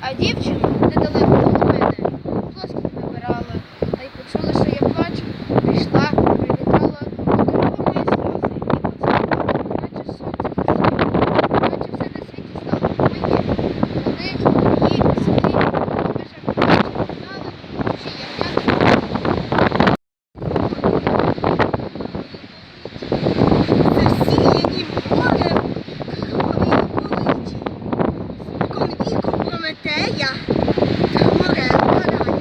а дівчину недалеко. Прометея та морем карає.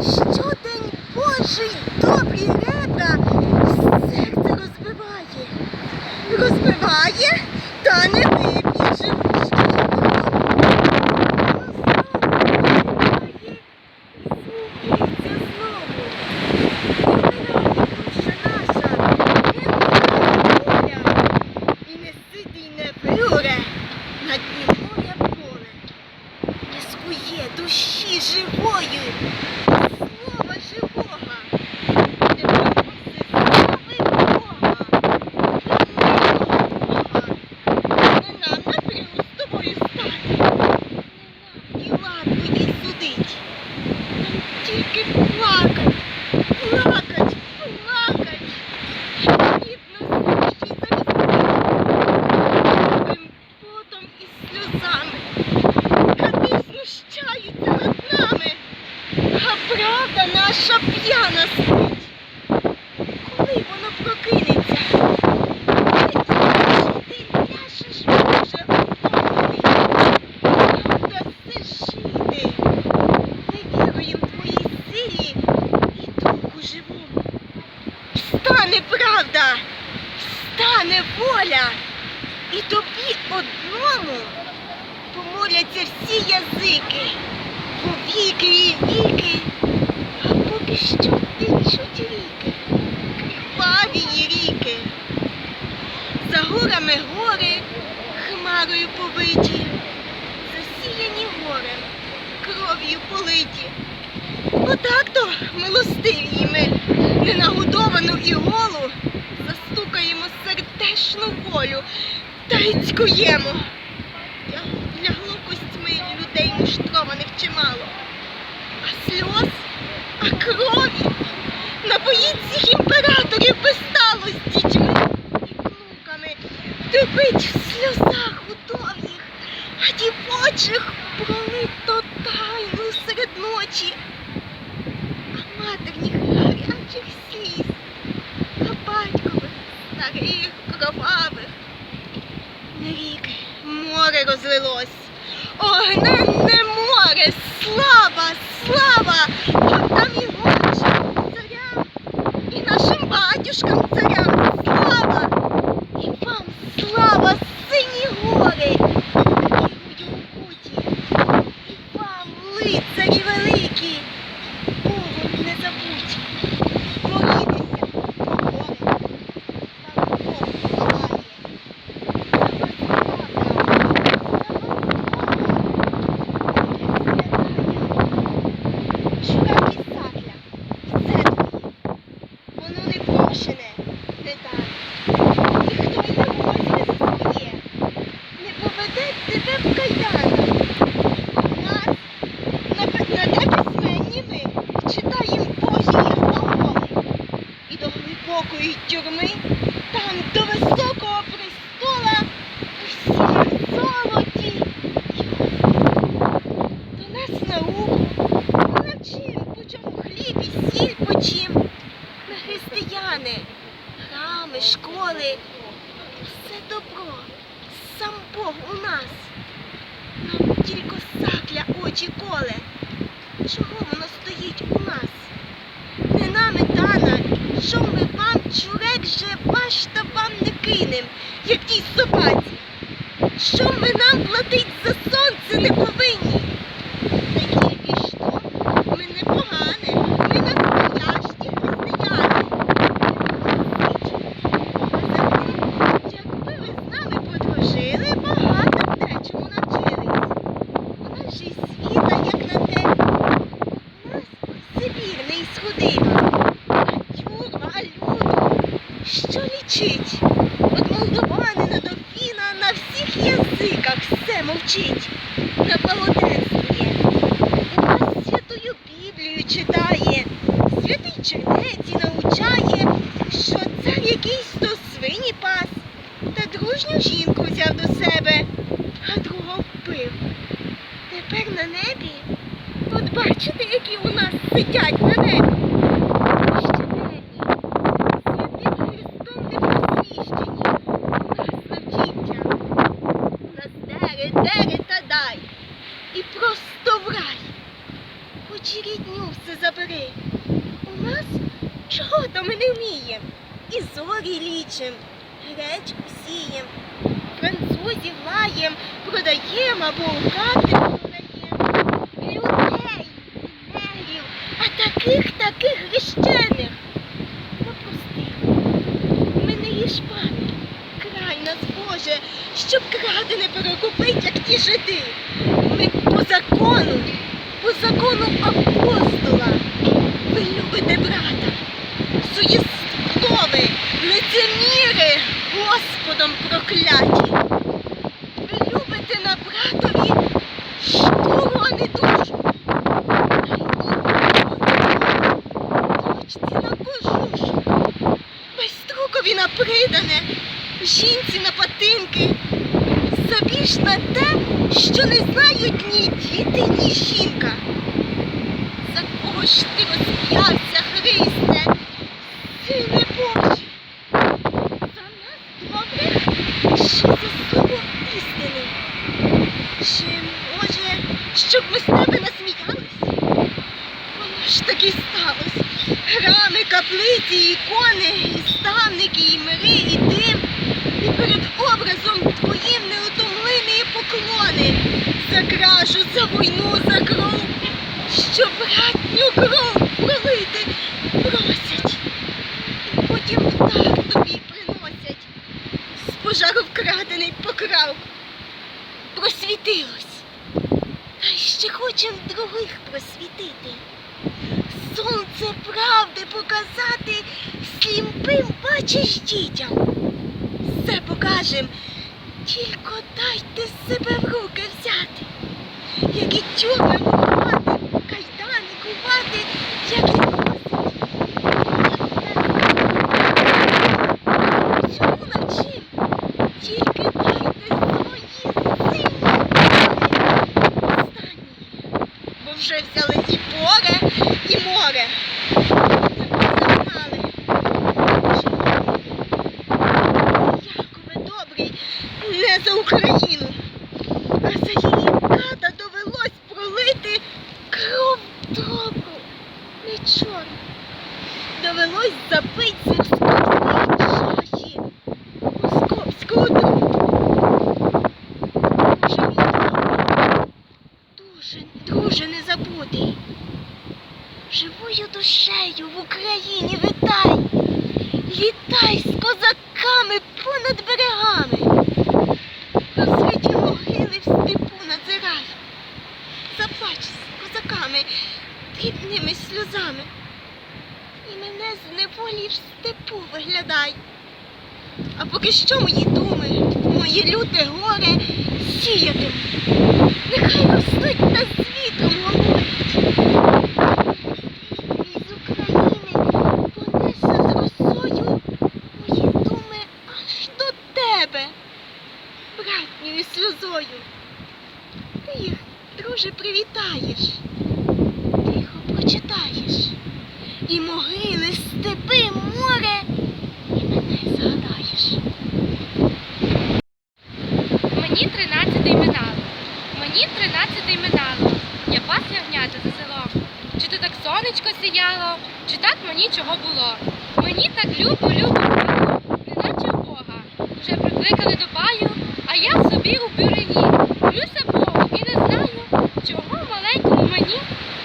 Щодень Божий добрі ребра серце розбиває, розбиває, та не виб'є живу і 你是过瘾 і тобі одному помоляться всі язики, повіки і віки, а поки що відчуть ріки, кривавії ріки. За горами гори, хмарою повиті, засіяні горем, кров'ю политі. Отак-то милостиві ми ненагодовану і голу застукаємо сердешну волю та цькуємо. Лягло костьми людей муштрованих чимало, а сльоз, а крові. Напоїть всіх імператорів безстало з дітьми і внуками, втопить в сльозах удов'їх, а дівочих пролито тайну серед ночі. А матерніх гарячих сліз, а батькових старих кровавих. Не ріки, море розлилось, огненне море, слава, слава, там і гончим царям, і нашим батюшкам царям слава, і вам слава, сині гори, і у куті, і вам, лицарі великі. Богом не забудь, молітеся, погони, вам Бог помагає. Шукав і сакля, все твоє, воно не прошене, не дане. Ніхто й не возьме за своє, не поведе тебе в кайдани. Нас на, на те письменні ми читаєм Божі глаголи. І до глибокої тюрми, там до високого престола, всі золоті й До нас науку, навчим, по чому хліб і сіль почим. Ми християни, храми, школи, все добро, сам Бог у нас. Нам тільки сакля очі коле. Чого воно стоїть у нас? Не нами дана, що ми вам чурек же ваш вам не кинем, як тій собаці. Що ми нам платить за сонце не повинні? мовчить. От молдованина до фіна на всіх язиках все мовчить, наблагоденствує. У нас святою Біблію читає, святий чернець і навчає, що це якийсь до свині пас, та дружню жінку взяв до себе, а другого вбив. Тепер на небі. От бачите, які у нас сидять на небі. Лічим, гречку сієм, французів маєм, продаєм або у хати продаєм. Людей, негрів, а таких, таких хрещених. Ну ми не пане, край нас Боже, щоб кради не перекупить, як ті жиди. Ми по закону, по закону апостола. Ви любите брата, суєстові, лицеміри, Господом прокляті. Ви любите на братові шкуру, душу. Дочці на кожушу, безструкові на придане, жінці на патинки, собі ж на те, що не знають ні діти, ні жінка. За кого ж ти розп'явся, Христе, Сине Божий? За нас добрих, чи за слово істини? Чи, може, щоб ми з тебе насміялись? Воно ж таки сталося. Храми, каплиці, ікони, і ставники, і мири, і дим. І перед образом твоїм неутомлені поклони. За кражу, за війну, за кров, що братню кров пролити просять. І потім дар тобі приносять. З пожару вкрадений покрав. Просвітилось. Та хоче ще хочем других просвітити. Сонце правди показати сліпим бачиш дітям. Все покажем, тільки дайте себе в руки взяти. Як і тюрми вже взяли і поре, і море. Душею в Україні витай, літай з козаками понад берегами. Розриті могили в степу надзирай. Заплач з козаками дрібними сльозами. І мене з неволі в степу виглядай. А поки що мої думи, моє люте горе сіятиму. Нехай ростуть та світом говорять. Із України понесе з росою мої думи аж до тебе, братньою сльозою. Ти їх, друже, привітаєш, тихо прочитаєш, і могили, степи, море, і мене згадаєш. Мені тринадцятий минало. Мені тринадцятий минало. Я пас ягнята за селом. Чи то так сіяло, чи так мені чого було. Мені так любо, любо любо, неначе Бога. Вже прикликали до паю, а я собі у бюрені. Молюся Богу і не знаю, чого маленькому мені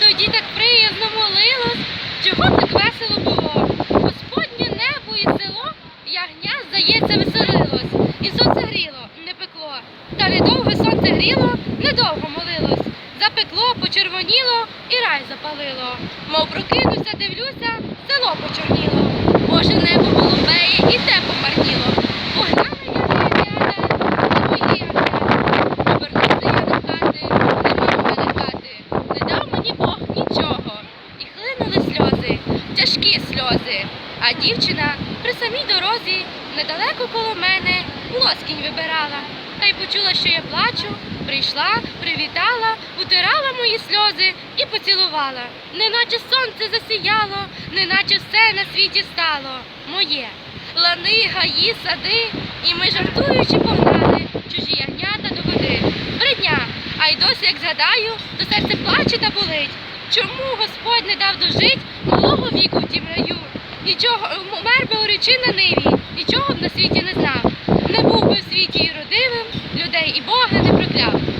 тоді так приязно молилось, чого так весело було. Господнє небо і село, ягня, здається, веселилось, і сонце гріло, не пекло. Та недовго сонце гріло, недовго молилось. Запекло, почервоніло і рай запалило. Мов прокинуся, дивлюся, село почорніло. Боже небо голубеє і те я ягнята, мої. Повернувся я до хати, нема. Не дав мені Бог нічого. І хлинули сльози, тяжкі сльози. А дівчина при самій дорозі недалеко коло мене плоскінь вибирала. Та й почула, що я плачу, прийшла, привітала, утирала мої сльози і поцілувала. Неначе сонце засіяло, неначе все на світі стало моє. Лани, гаї, сади, і ми жартуючи погнали чужі ягнята до води. Бридня, а й досі, як згадаю, то серце плаче та болить. Чому Господь не дав дожить малого віку в тім раю? Нічого умер би уречи на ниві, нічого б на світі не знав. Не був би в світі і родивим, людей і Бога не прокляв.